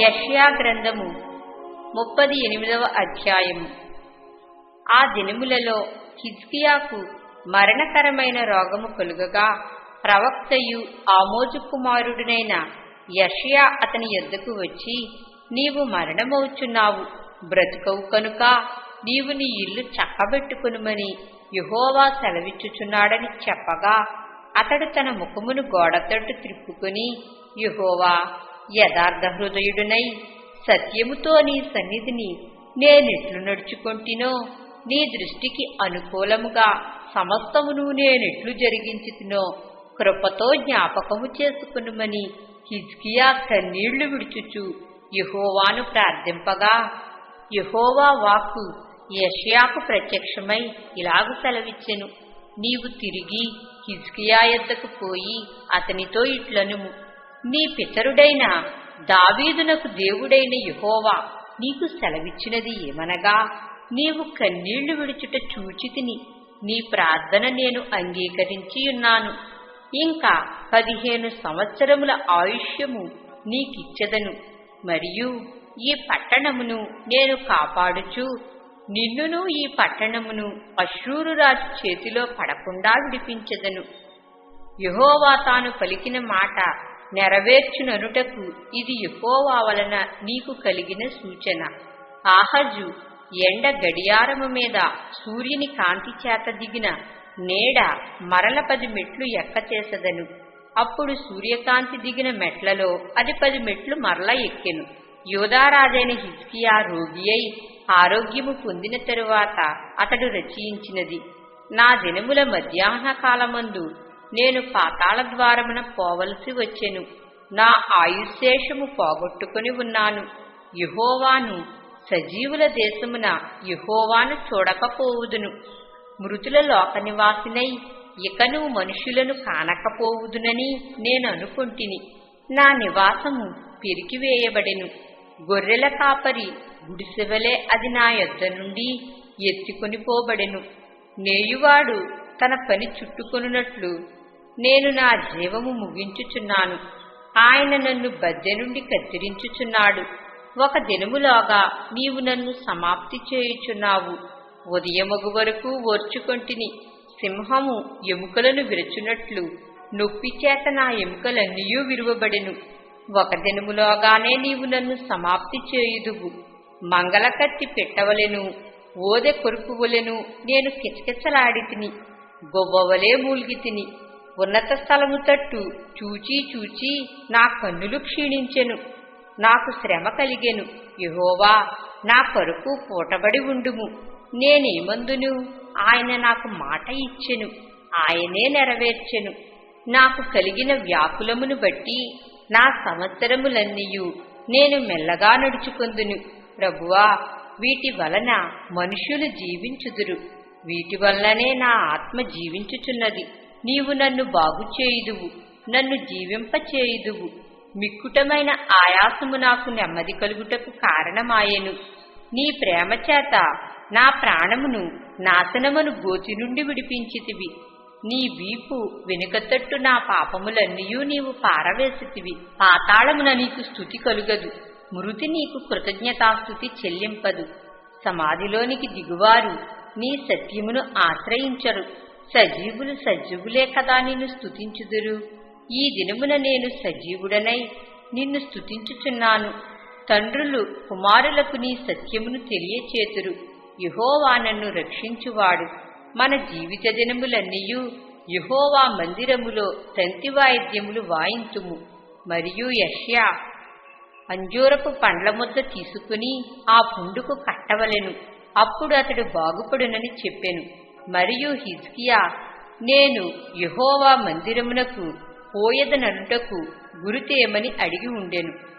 యష్యా గ్రంథము ముప్పది ఎనిమిదవ అధ్యాయము. ఆ దినములలో హిజ్కియాకు మరణకరమైన రోగము కలుగగా ప్రవక్తయు ఆమోజు కుమారుడినైన యషియా అతని యొద్దకు వచ్చి నీవు మరణమవుచున్నావు బ్రతుకవు కనుక నీవు నీ ఇల్లు చక్కబెట్టుకునుమని యుహోవా సెలవిచ్చుచున్నాడని చెప్పగా అతడు తన ముఖమును గోడతట్టు త్రిప్పుకుని యహోవా యథార్థ హృదయుడునై సత్యముతో నీ సన్నిధిని నేనెట్లు నడుచుకొంటినో నీ దృష్టికి అనుకూలముగా సమస్తమును నేనెట్లు జరిగించుతునో కృపతో జ్ఞాపకము చేసుకునుమని హిజ్కియా కన్నీళ్ళు విడుచుచు యహోవాను ప్రార్థింపగా యహోవా వాక్కు యషయాకు ప్రత్యక్షమై ఇలాగు సెలవిచ్చెను. నీవు తిరిగి హిజ్కియా పోయి అతనితో ఇట్లనుము. నీ పితరుడైన దావీదునకు దేవుడైన యహోవా నీకు సెలవిచ్చినది ఏమనగా? నీవు కన్నీళ్ళు విడుచుట చూచితిని నీ ప్రార్థన నేను అంగీకరించి ఉన్నాను. ఇంకా పదిహేను సంవత్సరముల ఆయుష్యము నీకిచ్చదను. మరియు ఈ పట్టణమును నేను కాపాడుచు నిన్నును ఈ పట్టణమును అశ్రూరురాజు చేతిలో పడకుండా విడిపించదను. యహోవా తాను పలికిన మాట నెరవేర్చుననుటకు ఇది యహోవా వలన నీకు కలిగిన సూచన. ఆహజు ఎండ గడియారము మీద సూర్యుని కాంతి చేత దిగిన నేడ మరల పది మెట్లు ఎక్కచేసదను. అప్పుడు సూర్యకాంతి దిగిన మెట్లలో అది పది మెట్లు మరల ఎక్కెను. యోధారాజైన హిజ్కియా రోగి అయి ఆరోగ్యము పొందిన తరువాత అతడు రచయించినది. నా దినముల మధ్యాహ్న కాలమందు నేను పాతాళ ద్వారమున పోవలసి వచ్చెను. నా ఆయుశేషము పోగొట్టుకుని ఉన్నాను. యుహోవాను సజీవుల దేశమున యుహోవాను చూడకపోవుదును. మృతుల లోక నివాసినై ఇకను మనుషులను కానకపోవుదునని నేను అనుకుంటిని. నా నివాసము పెరికివేయబడెను. గొర్రెల కాపరి గుడిసెవలే అది నా యొద్ద నుండి ఎత్తుకొని పోబడెను. నేయువాడు తన పని చుట్టుకొనున్నట్లు నేను నా జీవము ముగించుచున్నాను. ఆయన నన్ను బద్దె నుండి కత్తిరించుచున్నాడు. ఒక దినములోగా నీవు నన్ను సమాప్తి చేయుచున్నావు. ఉదయమగు వరకు ఓర్చుకొంటిని. సింహము ఎముకలను విరచునట్లు నొప్పి చేత నా ఎముకలన్నీయూ విరువబడెను. ఒక దినములోగానే నీవు నన్ను సమాప్తి చేయుదువు. మంగళకత్తి పెట్టవలెను ఓదె కొరుకువలెను నేను కిచకిచలాడి తిని గొవ్వవలే మూలిగి తిని ఉన్నత స్థలము తట్టు చూచి చూచి నా కన్నులు క్షీణించెను నాకు శ్రమ కలిగెను. యహోవా నా కొరకు పూటబడి ఉండుము. నేనేమందును? ఆయన నాకు మాట ఇచ్చెను. ఆయనే నెరవేర్చెను. నాకు కలిగిన వ్యాకులమును బట్టి నా సంవత్సరములన్నీయు నేను మెల్లగా నడుచుకొందును. ప్రభువా వీటి వలన మనుష్యులు జీవించుదురు. వీటి వల్లనే నా ఆత్మ జీవించుచున్నది. నీవు నన్ను బాగు చేయుదువు నన్ను జీవింపచేయుదువు. మిక్కుటమైన ఆయాసము నాకు నెమ్మది కలుగుటకు కారణమాయెను. నీ ప్రేమ చేత నా ప్రాణమును నాశనమును గోతి నుండి విడిపించితివి. నీ వీపు వెనుకతట్టు నా పాపములన్నీయూ నీవు పారవేసితివి. పాతాళమున నీకు స్థుతి కలుగదు. మృతి నీకు కృతజ్ఞతాస్థుతి చెల్లింపదు. సమాధిలోనికి దిగువారు నీ సత్యమును ఆశ్రయించరు. సజీవులు సజీవులే కదా నిన్ను స్థుతించుదురు ఈ దినమున నేను సజీవుడనై నిన్ను స్థుతించుచున్నాను తండ్రులు కుమారులకు నీ సత్యమును తెలియచేతురు. యహోవా నన్ను రక్షించువాడు. మన జీవిత దినములన్నీయు యహోవా మందిరములో తంతి వాయిద్యములు వాయింతుము మరియు యష్యా అంజూరపు పండ్ల ముద్ద తీసుకుని ఆ పుండుకు కట్టవలెను. అప్పుడు అతడు బాగుపడునని చెప్పెను. మరియు హిజ్కియా నేను యహోవా మందిరమునకు పోయదననుటకు గురుతేమని అడిగి ఉండెను.